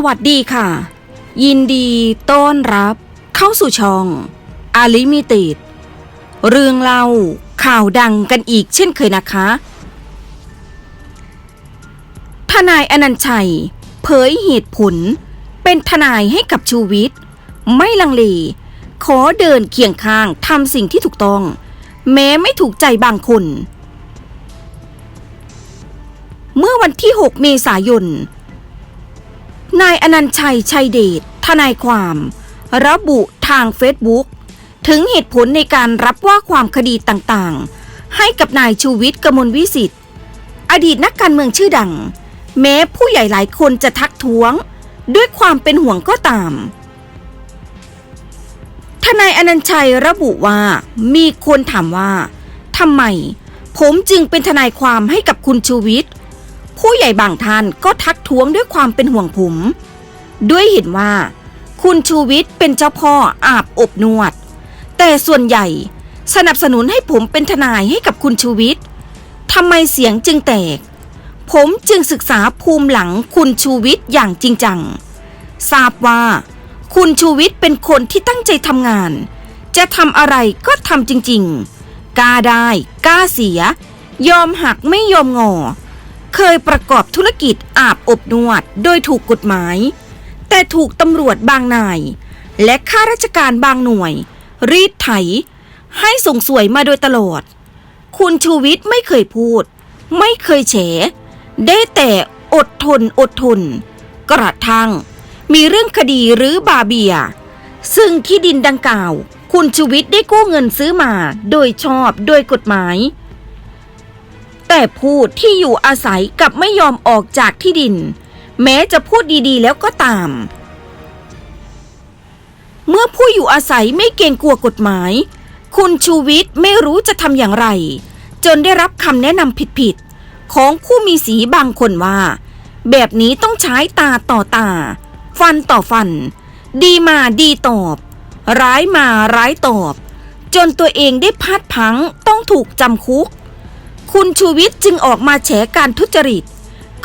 สวัสดีค่ะ ยินดีต้อนรับ เข้าสู่ช่อง อาลิมิติดเรื่องเล่าข่าวดังกันอีกเช่นเคยนะคะ ทนายอนันต์ชัย เผยเหตุผล เป็นทนายให้กับชูวิทย์ไม่ลังเล ขอเดินเคียงข้างทำสิ่งที่ถูกต้อง แม้ไม่ถูกใจบางคน เมื่อวันที่ 6 เมษายน นายอนันชัยชัยเดชทนายความ ระบุทางเฟซบุ๊กถึงเหตุผลในการรับว่าความคดีต่างๆ ให้กับนายชูวิทย์กมลวิสิทธิ์อดีตนักการเมืองชื่อดัง แม้ผู้ใหญ่หลายคนจะทักท้วง ด้วยความเป็นห่วงก็ตาม ทนายอนันชัยระบุว่ามีคนถามว่าทำไม ผมจึงเป็นทนายความให้กับคุณชูวิทย์ ผู้ใหญ่บางท่านก็ทักท้วงด้วยความเป็นห่วงผม ด้วยเห็นว่า คุณชูวิทย์เป็นเจ้าพ่ออาบอบนวด แต่ส่วนใหญ่สนับสนุนให้ผมเป็นทนายให้กับคุณชูวิทย์ทำไมเสียงจึงแตก ผมจึงศึกษาภูมิหลังคุณชูวิทย์อย่างจริงจัง ทราบว่าคุณชูวิทย์เป็นคนที่ตั้งใจทำงาน จะทำอะไรก็ทำจริง ๆ กล้าได้ กล้าเสีย ยอมหักไม่ยอมงอ เคยประกอบธุรกิจอาบอบนวดโดยถูกกฎหมาย แต่ถูกตำรวจบางนาย และข้าราชการบางหน่วย รีดไถ ให้ส่งสวยมาโดยตลอด คุณชูวิทย์ไม่เคยพูด ไม่เคยแฉได้แต่อดทนอดทน กระทั่งมีเรื่องคดีหรือบาเบีย ซึ่งที่ดินดังกล่าว คุณชูวิทย์ได้กู้เงินซื้อมา โดยชอบโดยกฎหมาย แต่ผู้ที่อยู่อาศัยกับไม่ยอมออกจากที่ดิน แม้จะพูดดีๆ แล้วก็ตาม เมื่อผู้อยู่อาศัยไม่เกรงกลัวกฎหมาย คุณชูวิทย์ไม่รู้จะทำอย่างไร จนได้รับคำแนะนำผิดๆ ของผู้มีสีบางคนว่า แบบนี้ต้องใช้ตาต่อตา ฟันต่อฟัน ดีมาดีตอบ ร้ายมาร้ายตอบ จนตัวเองได้พลาดพังต้องถูกจำคุก คุณชูวิทย์จึงออกมาแฉการทุจริต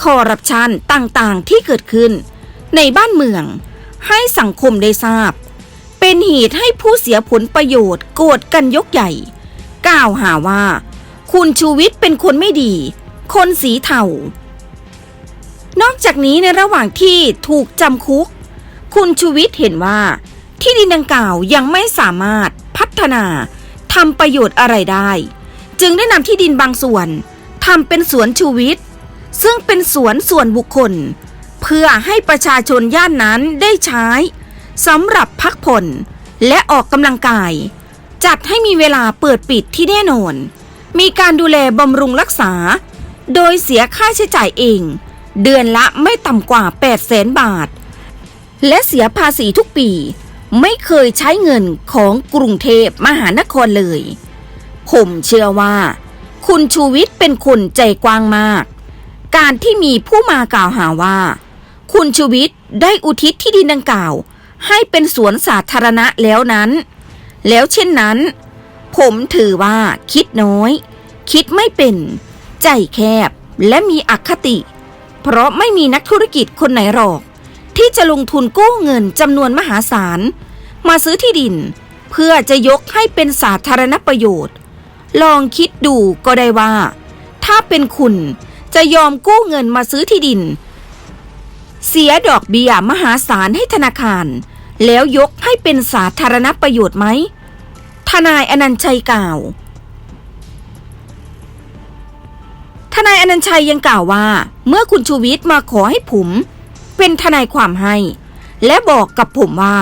คอร์รัปชันต่างๆที่เกิดขึ้น ในบ้านเมือง ให้สังคมได้ทราบ เป็นเหตุให้ผู้เสียผลประโยชน์โกรธกันยกใหญ่ กล่าวหาว่า คุณชูวิทย์เป็นคนไม่ดี คนสีเทานอกจากนี้ในระหว่างที่ถูกจำคุก คุณชูวิทย์เห็นว่า ที่ดินดังกล่าวยังไม่สามารถพัฒนาทำประโยชน์อะไรได้ จึงได้นำที่ดินบางส่วนทำเป็นสวนชูวิทย์ซึ่งเป็นสวนส่วนบุคคล เพื่อให้ประชาชนย่านนั้นได้ใช้สำหรับพักผ่อนและออกกำลังกาย จัดให้มีเวลาเปิดปิดที่แน่นอน มีการดูแลบำรุงรักษา โดยเสียค่าใช้จ่ายเอง เดือนละไม่ต่ำกว่า8 0 0แสนบาท และเสียภาษีทุกปี ไม่เคยใช้เงินของกรุงเทพมหานครเลย ผมเชื่อว่า คุณชูวิทย์เป็นคนใจกว้างมาก การที่มีผู้มากล่าวหาว่า คุณชูวิทย์ได้อุทิศที่ดินดังกล่าว ให้เป็นสวนสาธารณะแล้วนั้น แล้วเช่นนั้น ผมถือว่าคิดน้อย คิดไม่เป็น ใจแคบและมีอคติ เพราะไม่มีนักธุรกิจคนไหนหรอก ที่จะลงทุนกู้เงินจำนวนมหาศาล มาซื้อที่ดิน เพื่อจะยกให้เป็นสาธารณประโยชน์ ลองคิดดูก็ได้ว่า ถ้าเป็นคุณจะยอมกู้เงินมาซื้อที่ดิน เสียดอกเบี้ยมหาศาลให้ธนาคาร แล้วยกให้เป็นสาธารณประโยชน์ไหม ทนายอนันต์ชัยกล่าว ทนายอนันต์ชัยยังกล่าวว่า เมื่อคุณชูวิทย์มาขอให้ผม เป็นทนายความให้ และบอกกับผมว่า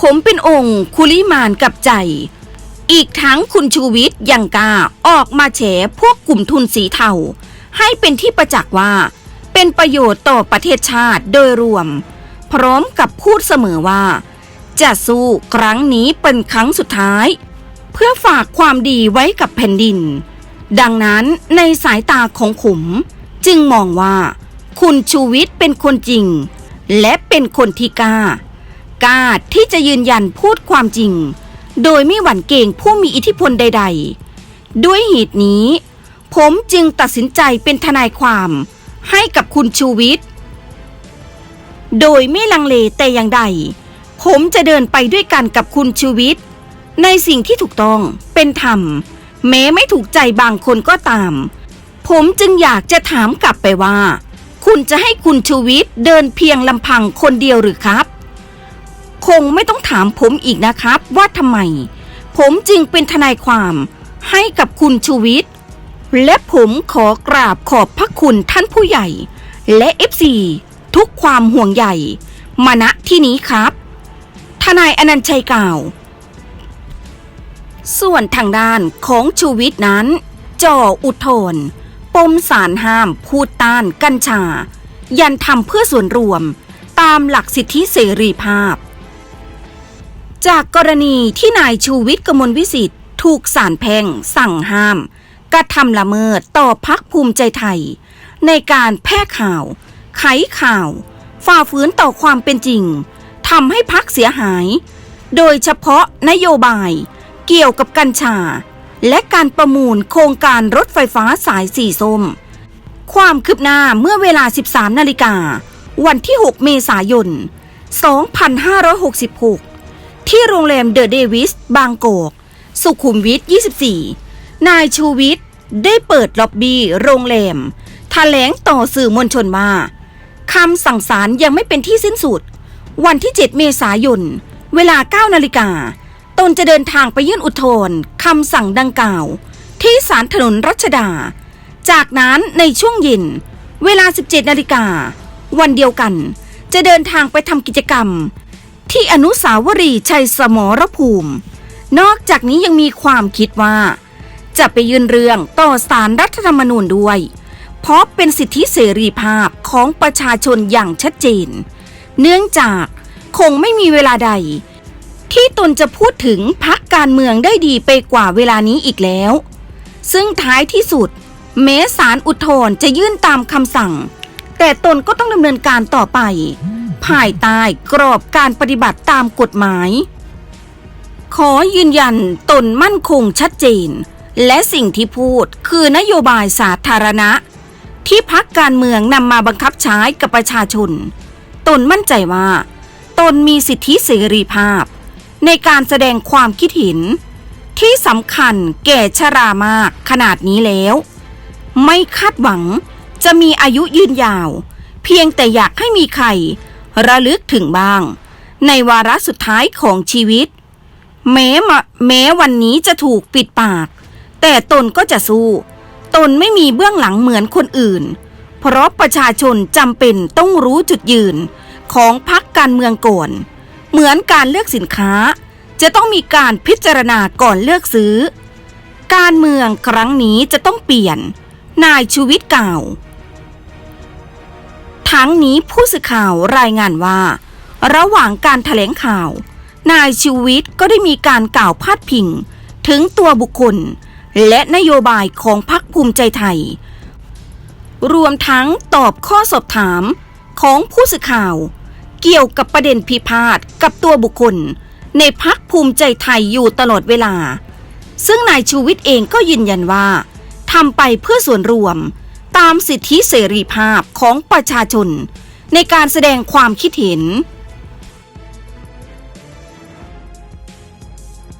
ผมเป็นองค์คุลิมานกับใจ อีกทั้งคุณชูวิทย์ยังกล้าออกมาแฉพวกกลุ่มทุนสีเทา ให้เป็นที่ประจักษ์ว่า เป็นประโยชน์ต่อประเทศชาติโดยรวม พร้อมกับพูดเสมอว่า จะสู้ครั้งนี้เป็นครั้งสุดท้าย เพื่อฝากความดีไว้กับแผ่นดิน ดังนั้นในสายตาของผมจึงมองว่า คุณชูวิทย์เป็นคนจริง และเป็นคนที่กล้ากล้าที่จะยืนยันพูดความจริง โดยไม่หวั่นเกรงผู้มีอิทธิพลใด ๆ ด้วยเหตุนี้ ผมจึงตัดสินใจเป็นทนายความให้กับคุณชูวิทย์ โดยไม่ลังเลแต่อย่างใด ผมจะเดินไปด้วยกันกับคุณชูวิทย์ ในสิ่งที่ถูกต้องเป็นธรรม แม้ไม่ถูกใจบางคนก็ตาม ผมจึงอยากจะถามกลับไปว่า คุณจะให้คุณชูวิทย์เดินเพียงลำพังคนเดียวหรือครับ คงไม่ต้องถามผมอีกนะครับ ว่าทำไม ผมจึงเป็นทนายความให้กับคุณชูวิทย์และผมขอกราบขอบพระคุณท่านผู้ใหญ่ และเอฟซีทุกความห่วงใหญ่มาณที่นี้ครับ ทนายอนันต์ชัยกล่าว ส่วนทางด้านของชูวิทย์นั้นจ่ออุทธรปมสารห้ามพูดต้านกัญชา ยันทำเพื่อส่วนรวม ตามหลักสิทธิเสรีภาพ จากกรณีที่นายชูวิทย์กมลวิสิทธิ์ถูกศาลแพ่งสั่งห้าม กระทำละเมิดต่อพักภูมิใจไทย ในการแพร่ข่าว ไขข่าว ฝ่าฝืนต่อความเป็นจริงทำให้พักเสียหาย โดยเฉพาะนโยบายเกี่ยวกับกัญชา และการประมูลโครงการรถไฟฟ้าสายสีส้ม ความคืบหน้าเมื่อเวลา 13 นาฬิกา วันที่ 6 เมษายน 2566 ที่โรงแรมเดอะเดวิสบางกอกสุขุมวิท 24 นายชูวิทย์ได้เปิดล็อบบี้โรงแรมแถลงต่อสื่อมวลชนว่าคำสั่งศาลยังไม่เป็นที่สิ้นสุด วันที่ 7 เมษายน เวลา 9 นาฬิกา ตนจะเดินทางไปยื่นอุทธรณ์คำสั่งดังกล่าว ที่ศาลถนนรัชดา จากนั้นในช่วงเย็น เวลา 17 นาฬิกา วันเดียวกัน จะเดินทางไปทำกิจกรรม ที่อนุสาวรีย์ชัยสมรภูมิ นอกจากนี้ยังมีความคิดว่า จะไปยื่นเรื่องต่อสารรัฐธรรมนูญด้วย เพราะเป็นสิทธิเสรีภาพของประชาชนอย่างชัดเจน เนื่องจากคงไม่มีเวลาใด ที่ตนจะพูดถึงพักการเมืองได้ดีไปกว่าเวลานี้อีกแล้ว ซึ่งท้ายที่สุดแม้ศาลอุทธรณ์จะยื่นตามคำสั่ง แต่ตนก็ต้องดำเนินการต่อไป ภายใต้กรอบการปฏิบัติตามกฎหมาย ขอยืนยันตนมั่นคงชัดเจน และสิ่งที่พูดคือนโยบายสาธารณะ ที่พักการเมืองนำมาบังคับใช้กับประชาชน ตนมั่นใจว่า ตนมีสิทธิเสรีภาพ ในการแสดงความคิดเห็น ที่สำคัญแก่ชรามากขนาดนี้แล้ว ไม่คาดหวังจะมีอายุยืนยาว เพียงแต่อยากให้มีใคร ระลึกถึงบ้าง ในวาระสุดท้ายของชีวิต แม้แม้วันนี้จะถูกปิดปาก แต่ตนก็จะสู้ ตนไม่มีเบื้องหลังเหมือนคนอื่น เพราะประชาชนจำเป็นต้องรู้จุดยืนของพักการเมืองก่อนเหมือนการเลือกสินค้า จะต้องมีการพิจารณาก่อนเลือกซื้อ การเมืองครั้งนี้จะต้องเปลี่ยน นายชูวิทย์กล่าว ทั้งนี้ผู้สื่อข่าวรายงานว่า ระหว่างการแถลงข่าว นายชูวิทย์ก็ได้มีการกล่าวพาดพิง ถึงตัวบุคคล และนโยบายของพรรคภูมิใจไทย รวมทั้งตอบข้อสอบถามของผู้สื่อข่าว เกี่ยวกับประเด็นพิพาทกับตัวบุคคล ในพักภูมิใจไทยอยู่ตลอดเวลา ซึ่งนายชูวิทย์เองก็ยืนยันว่าทำไปเพื่อส่วนรวม ตามสิทธิเสรีภาพของประชาชน ในการแสดงความคิดเห็น